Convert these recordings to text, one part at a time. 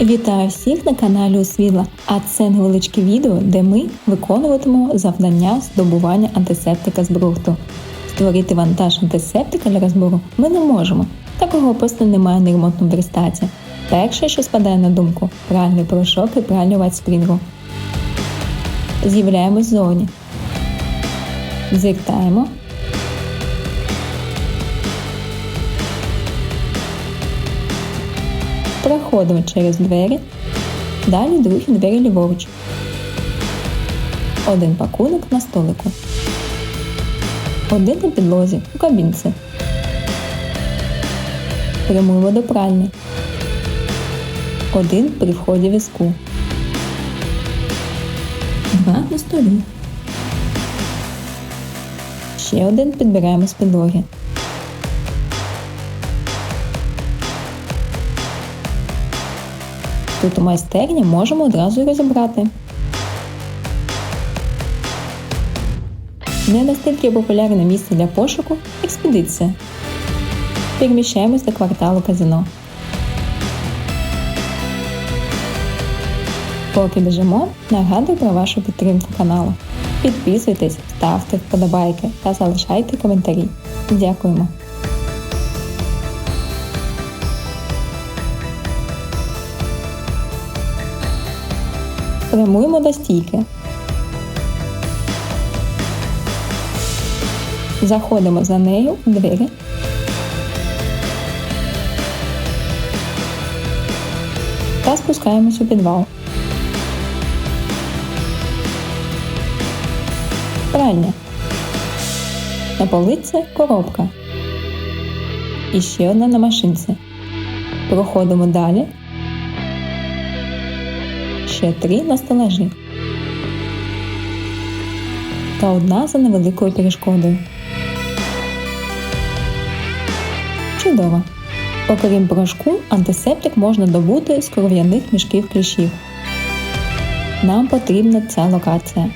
Вітаю всіх на каналі Освітла, а це невеличке відео, де ми виконуватимемо завдання здобування антисептика з брухту. Створити вантаж антисептика для розбору ми не можемо, такого просто немає на ремонтному верстаті. Перше, що спадає на думку, пральний порошок і пральний вайт спрінгу. З'являємось ззовні. Звертаємо. Проходимо через двері, далі другі двері ліворуч. Один пакунок на столику. Один на підлозі у кабінці. Прямуємо водопральний. Один при вході візку. Два на столі. Ще один підбираємо з підлоги. Тут майстерні можемо одразу розібрати. Не настільки популярне місце для пошуку експедиція. Переміщаємось до кварталу казино. Поки біжимо, нагадую про вашу підтримку каналу. Підписуйтесь, ставте вподобайки та залишайте коментарі. Дякуємо! Прямуємо до стійки. Заходимо за нею в двері. Та спускаємось у підвал. Пральня. На полиці коробка. І ще одна на машинці. Проходимо далі ще три на стелажі та одна за невеликою перешкодою. Чудово! Окрім порошку, антисептик можна добути з кров'яних мішків кліщів. Нам потрібна ця локація.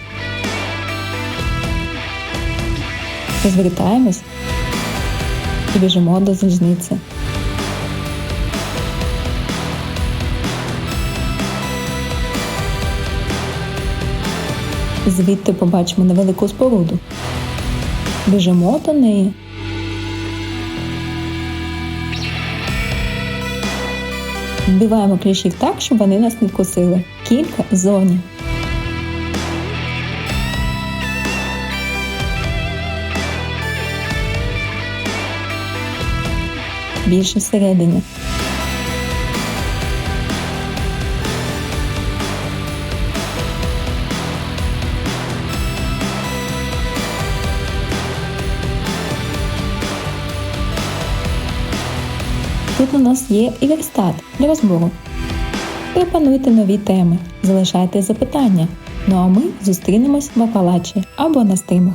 Розвертаємось і біжимо до залізниці. Звідти побачимо невелику споруду. Біжимо до неї. Вбиваємо кліщів так, щоб вони нас не вкусили. Кілька зоні. Більше всередині. Тут у нас є і верстат для розбору. Пропонуйте нові теми, залишайте запитання. Ну а ми зустрінемось в Апалачі або на стримах.